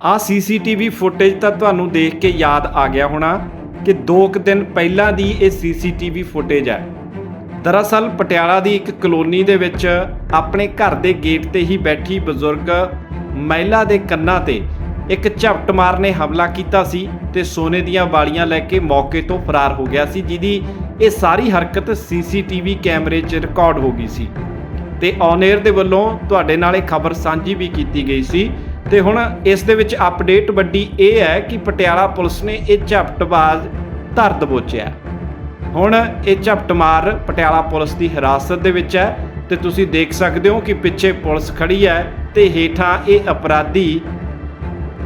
ਆ CCTV footage ਤਾਂ ਤੁਹਾਨੂੰ ਦੇਖ ਕੇ ਯਾਦ ਆ ਗਿਆ ਹੋਣਾ ਕਿ 2 ਕੁ ਦਿਨ ਪਹਿਲਾਂ ਦੀ ਇਹ ਸੀਸੀਟੀਵੀ ਫੁਟੇਜ ਹੈ। ਦਰਅਸਲ ਪਟਿਆਲਾ ਦੀ ਇੱਕ ਕਲੋਨੀ ਦੇ ਵਿੱਚ ਆਪਣੇ ਘਰ ਦੇ ਗੇਟ ਤੇ ਹੀ ਬੈਠੀ ਬਜ਼ੁਰਗ ਮਹਿਲਾ ਦੇ ਕੰਨਾਂ ਤੇ ਇੱਕ ਝਪਟ ਮਾਰ ਨੇ ਹਮਲਾ ਕੀਤਾ ਸੀ ਤੇ ਸੋਨੇ ਦੀਆਂ ਵਾਲੀਆਂ ਲੈ ਕੇ ਮੌਕੇ ਤੋਂ ਫਰਾਰ ਹੋ ਗਿਆ ਸੀ, ਜਿਹਦੀ ਇਹ ਸਾਰੀ ਹਰਕਤ ਸੀਸੀਟੀਵੀ ਕੈਮਰੇ 'ਚ ਰਿਕਾਰਡ ਹੋ ਗਈ ਸੀ। ਤੇ ਔਨ 에ਅਰ ਦੇ ਵੱਲੋਂ ਤੁਹਾਡੇ ਨਾਲ ਇਹ ਖਬਰ ਸਾਂਝੀ ਵੀ ਕੀਤੀ ਗਈ ਸੀ ਤੇ ਹੁਣ ਇਸ ਦੇ ਵਿੱਚ ਅਪਡੇਟ ਵੱਡੀ ਇਹ ਹੈ ਕਿ ਪਟਿਆਲਾ ਪੁਲਿਸ ਨੇ ਇਹ ਝਪਟਬਾਜ਼ ਧਰ ਦਬੋਚਿਆ ਹੁਣ ਇਹ ਝਪਟਮਾਰ ਪਟਿਆਲਾ ਪੁਲਿਸ ਦੀ ਹਿਰਾਸਤ ਦੇ ਵਿੱਚ ਹੈ ਤੇ ਤੁਸੀਂ ਦੇਖ ਸਕਦੇ ਹੋ ਕਿ ਪਿੱਛੇ ਪੁਲਿਸ ਖੜੀ ਹੈ ਤੇ ਹੇਠਾਂ ਇਹ ਅਪਰਾਧੀ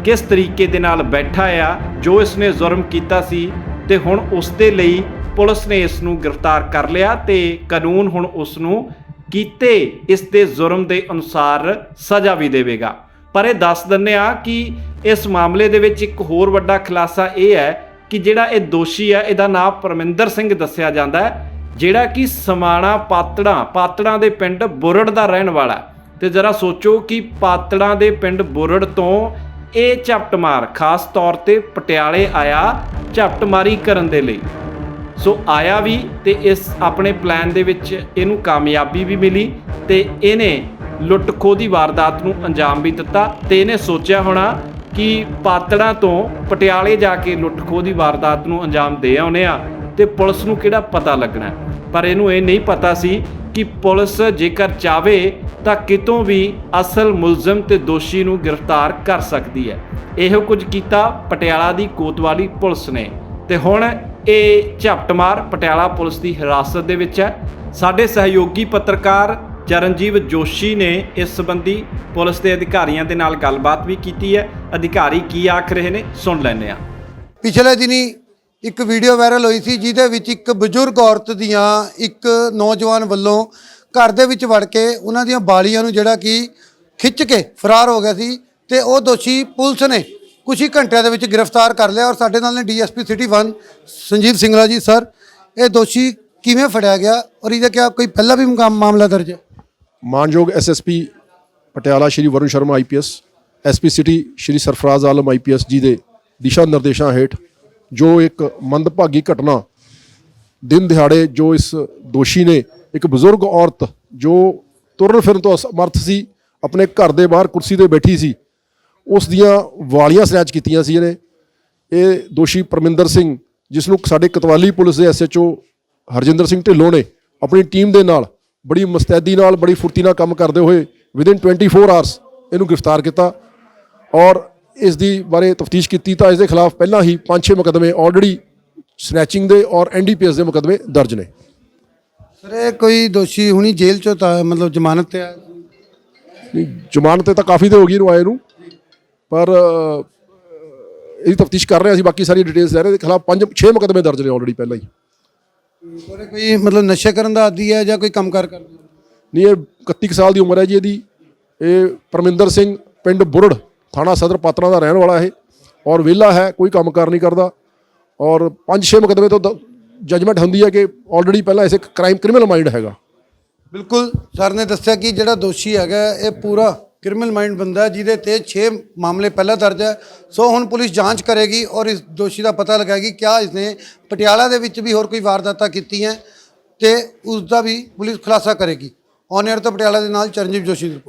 ਕਿਸ ਤਰੀਕੇ ਦੇ ਨਾਲ ਬੈਠਾ ਆ, ਜੋ ਇਸ ਨੇ ਜ਼ੁਲਮ ਕੀਤਾ ਸੀ ਤੇ ਹੁਣ ਉਸ ਦੇ ਲਈ ਪੁਲਿਸ ਨੇ ਇਸ ਨੂੰ ਗ੍ਰਿਫਤਾਰ ਕਰ ਲਿਆ ਤੇ ਕਾਨੂੰਨ ਹੁਣ ਉਸ ਨੂੰ ਕੀਤੇ ਇਸ ਦੇ ਜ਼ੁਰਮ ਦੇ ਅਨੁਸਾਰ ਸਜ਼ਾ ਵੀ ਦੇਵੇਗਾ। ਪਰ ਇਹ ਦੱਸ ਦਿੰਨੇ ਆ ਕਿ ਇਸ ਮਾਮਲੇ ਦੇ ਵਿੱਚ ਇੱਕ ਹੋਰ ਵੱਡਾ ਖੁਲਾਸਾ ਇਹ ਹੈ ਕਿ ਜਿਹੜਾ ਇਹ ਦੋਸ਼ੀ ਹੈ, ਇਹਦਾ ਨਾਮ ਪਰਮਿੰਦਰ ਸਿੰਘ ਦੱਸਿਆ ਜਾਂਦਾ ਹੈ, ਜਿਹੜਾ ਕਿ ਸਮਾਣਾ ਪਾਤੜਾਂ ਪਾਤੜਾਂ ਦੇ ਪਿੰਡ ਬੁਰੜ ਦਾ ਰਹਿਣ ਵਾਲਾ ਹੈ। ਤੇ ਜਰਾ ਸੋਚੋ ਕਿ ਪਾਤੜਾਂ ਦੇ ਪਿੰਡ ਬੁਰੜ ਤੋਂ ਇਹ ਝਪਟਮਾਰ, ਖਾਸ ਤੌਰ ਤੇ ਪਟਿਆਲੇ ਆਇਆ ਝਪਟਮਾਰੀ ਕਰਨ ਦੇ ਲਈ ਸੋ ਆਇਆ ਵੀ ਤੇ ਇਸ ਆਪਣੇ ਪਲਾਨ ਦੇ ਵਿੱਚ ਇਹਨੂੰ ਕਾਮਯਾਬੀ ਵੀ ਮਿਲੀ ਤੇ ਇਹਨੇ ਲੁੱਟ ਖੋਹ ਦੀ ਵਾਰਦਾਤ ਨੂੰ ਅੰਜਾਮ ਵੀ ਦਿੱਤਾ ਤੇ ਇਹਨੇ ਸੋਚਿਆ ਹੋਣਾ ਕਿ ਪਾਤੜਾਂ ਤੋਂ ਪਟਿਆਲੇ ਜਾ ਕੇ ਲੁੱਟ ਖੋਹ ਦੀ ਵਾਰਦਾਤ ਨੂੰ ਅੰਜਾਮ ਦੇ ਆਉਨੇ ਆ ਤੇ ਪੁਲਿਸ ਨੂੰ ਕਿਹੜਾ ਪਤਾ ਲੱਗਣਾ ਪਰ ਇਹਨੂੰ ਇਹ ਨਹੀਂ ਪਤਾ ਸੀ ਕਿ ਪੁਲਿਸ ਜੇਕਰ ਚਾਵੇ ਤਾਂ ਕਿਤੋਂ ਵੀ ਅਸਲ ਮੁਲਜ਼ਮ ਤੇ ਦੋਸ਼ੀ ਨੂੰ ਗ੍ਰਿਫਤਾਰ ਕਰ ਸਕਦੀ ਹੈ। ਇਹੋ ਕੁਝ ਕੀਤਾ ਪਟਿਆਲਾ ਦੀ ਕੋਤਵਾਲੀ ਪੁਲਿਸ ਨੇ। ਤੇ ਹੁਣ ਇਹ ਝਪਟਮਾਰ ਪਟਿਆਲਾ ਪੁਲਿਸ ਦੀ ਹਿਰਾਸਤ ਦੇ ਵਿੱਚ ਹੈ। ਸਾਡੇ ਸਹਿਯੋਗੀ ਪੱਤਰਕਾਰ ਚਰਨਜੀਵ ਜੋਸ਼ੀ ਨੇ ਇਸ ਸੰਬੰਧੀ ਪੁਲਿਸ ਦੇ ਅਧਿਕਾਰੀਆਂ ਦੇ ਨਾਲ ਗੱਲਬਾਤ ਵੀ ਕੀਤੀ ਹੈ। ਅਧਿਕਾਰੀ ਕੀ ਆਖ ਰਹੇ ਨੇ? ਸੁਣ ਲੈਂਦੇ ਹਾਂ। ਪਿਛਲੇ ਦਿਨੀ ਇੱਕ ਵੀਡੀਓ ਵਾਇਰਲ ਹੋਈ ਸੀ, ਜਿਹਦੇ ਵਿੱਚ ਇੱਕ ਬਜ਼ੁਰਗ ਔਰਤ ਦੀਆਂ ਇੱਕ ਨੌਜਵਾਨ ਵੱਲੋਂ ਘਰ ਦੇ ਵਿੱਚ ਵੜ ਕੇ ਉਹਨਾਂ ਦੀਆਂ ਬਾਲੀਆਂ ਨੂੰ ਜਿਹੜਾ ਕਿ ਖਿੱਚ ਕੇ ਫਰਾਰ ਹੋ ਗਿਆ ਸੀ ਤੇ ਉਹ ਦੋਸ਼ੀ ਪੁਲਿਸ ਨੇ ਕੁਝ ਹੀ ਘੰਟਿਆਂ ਦੇ ਵਿੱਚ ਗ੍ਰਿਫਤਾਰ ਕਰ ਲਿਆ ਔਰ ਸਾਡੇ ਨਾਲ ਨੇ ਡੀਐਸਪੀ ਸਿਟੀ 1 ਸੰਜੀਵ ਸਿੰਗਲਾ ਜੀ, ਸਰ। ਇਹ ਦੋਸ਼ੀ ਕਿਵੇਂ ਫੜਿਆ ਗਿਆ ਔਰ ਇਹਦਾ ਕਿਆ ਕੋਈ ਪਹਿਲਾਂ ਵੀ ਮਾਮਲਾ ਦਰਜ ਹੈ? ਮਾਨਯੋਗ SSP Patiala Shri Varun Sharma IPS SP city Shri Sarfaraz Alam IPS ji ਦੇ ਦਿਸ਼ਾ ਨਿਰਦੇਸ਼ਾਂ ਹੇਠ ਜੋ ਇੱਕ ਮੰਦਭਾਗੀ ਘਟਨਾ ਦਿਨ ਦਿਹਾੜੇ ਜੋ ਇਸ ਦੋਸ਼ੀ ਨੇ ਇੱਕ ਬਜ਼ੁਰਗ ਔਰਤ ਜੋ ਤੁਰਨ ਫਿਰਨ ਤੋਂ ਅਸਮਰਥ ਸੀ, ਆਪਣੇ ਘਰ ਦੇ ਬਾਹਰ ਕੁਰਸੀ ਤੇ ਬੈਠੀ ਸੀ, ਉਸ ਦੀਆਂ ਵਾਲੀਆਂ ਸਨੈਚ ਕੀਤੀਆਂ ਸੀ ਇਹਨੇ। ਇਹ ਦੋਸ਼ੀ ਪਰਮਿੰਦਰ ਸਿੰਘ ਜਿਸ ਨੂੰ ਸਾਡੇ ਕਤਵਾਲੀ ਪੁਲਿਸ ਦੇ ਐਸਐਚਓ ਹਰਜਿੰਦਰ ਸਿੰਘ ਢਿੱਲੋਂ ਨੇ ਆਪਣੀ ਟੀਮ ਦੇ ਨਾਲ ਬੜੀ ਮੁਸਤੈਦੀ ਨਾਲ ਬੜੀ ਫੁਰਤੀ ਨਾਲ ਕੰਮ ਕਰਦੇ ਹੋਏ ਵਿਦਿਨ 24 ਆਵਰਸ ਇਹਨੂੰ ਗ੍ਰਿਫਤਾਰ ਕੀਤਾ ਔਰ ਇਸ ਦੀ ਬਾਰੇ ਤਫਤੀਸ਼ ਕੀਤੀ ਤਾਂ ਇਸ ਦੇ ਖਿਲਾਫ ਪਹਿਲਾਂ ਹੀ 5-6 ਮੁਕੱਦਮੇ ਆਲਰੇਡੀ ਸਨੈਚਿੰਗ ਦੇ ਔਰ ਐਨਡੀਪੀਐਸ ਦੇ ਮੁਕੱਦਮੇ ਦਰਜ ਨੇ। ਸਰ ਇਹ ਕੋਈ ਦੋਸ਼ੀ ਹੁਣੀ ਜੇਲ੍ਹ ਚੋਂ ਤਾਂ ਮਤਲਬ ਜ਼ਮਾਨਤ ਤੇ ਆਇਆ? ਨਹੀਂ ਜ਼ਮਾਨਤ ਤੇ ਤਾਂ ਕਾਫੀ ਦੇ ਹੋ ਗਈ ਇਹਨੂੰ ਆਏ ਨੂੰ ਪਰ ਇਹਦੀ ਤਫਤੀਸ਼ ਕਰ ਰਹੇ ਅਸੀਂ ਬਾਕੀ ਸਾਰੀ ਡਿਟੇਲਸ ਲੈ ਰਹੇ ਇਹਦੇ ਖਿਲਾਫ 5-6 ਮੁਕੱਦਮੇ ਦਰਜ ਨੇ ਆਲਰੇਡੀ ਪਹਿਲਾਂ ਹੀ। ਇਹ ਕੋਈ ਮਤਲਬ ਨਸ਼ੇ ਕਰਨ ਦਾ ਆਦੀ ਹੈ ਜਾਂ ਕੋਈ ਕੰਮਕਾਰ ਕਰਦਾ ਨਹੀਂ ਇਹ 31 ਕੁ ਸਾਲ ਦੀ ਉਮਰ ਹੈ ਜੀ ਇਹਦੀ। ਇਹ ਪਰਮਿੰਦਰ ਸਿੰਘ ਪਿੰਡ ਬੁਰੜ ਥਾਣਾ ਸਦਰ ਪਾਤਰਾਂ ਦਾ ਰਹਿਣ ਵਾਲਾ ਇਹ। ਔਰ ਵਿਹਲਾ ਹੈ ਕੋਈ ਕੰਮਕਾਰ ਨਹੀਂ ਕਰਦਾ। ਔਰ 5-6 ਮੁਕੱਦਮੇ ਤੋਂ ਜਜਮੈਂਟ ਹੁੰਦੀ ਹੈ ਕਿ ਆਲਰੇਡੀ ਪਹਿਲਾਂ ਇਸੇ ਕ੍ਰਾਈਮ ਕ੍ਰਿਮੀਨਲ ਮਾਈਂਡ ਹੈਗਾ। ਬਿਲਕੁਲ ਸਰ ਨੇ ਦੱਸਿਆ ਕਿ ਜਿਹੜਾ ਦੋਸ਼ੀ ਹੈਗਾ ਇਹ ਪੂਰਾ ਕ੍ਰਿਮੀਨਲ ਮਾਈਂਡ ਬੰਦਾ ਜਿਹਦੇ ਤੇ 6 ਮਾਮਲੇ ਪਹਿਲਾਂ ਦਰਜ ਹੈ। ਸੋ ਹੁਣ ਪੁਲਿਸ ਜਾਂਚ ਕਰੇਗੀ ਔਰ ਇਸ ਦੋਸ਼ੀ ਦਾ ਪਤਾ ਲਗਾਏਗੀ ਕਿਆ ਇਸਨੇ ਪਟਿਆਲਾ ਦੇ ਵਿੱਚ ਵੀ ਹੋਰ ਕੋਈ ਵਾਰਦਾਤਾਂ ਕੀਤੀਆਂ ਤੇ ਉਸ ਦਾ ਵੀ ਪੁਲਿਸ ਖੁਲਾਸਾ ਕਰੇਗੀ। ਔਨ 에ਅਰ ਤੋਂ ਪਟਿਆਲਾ ਦੇ ਨਾਲ ਚਰਨਜੀਤ ਜੋਸ਼ੀ ਦੀ ਰਿਪੋਰਟ।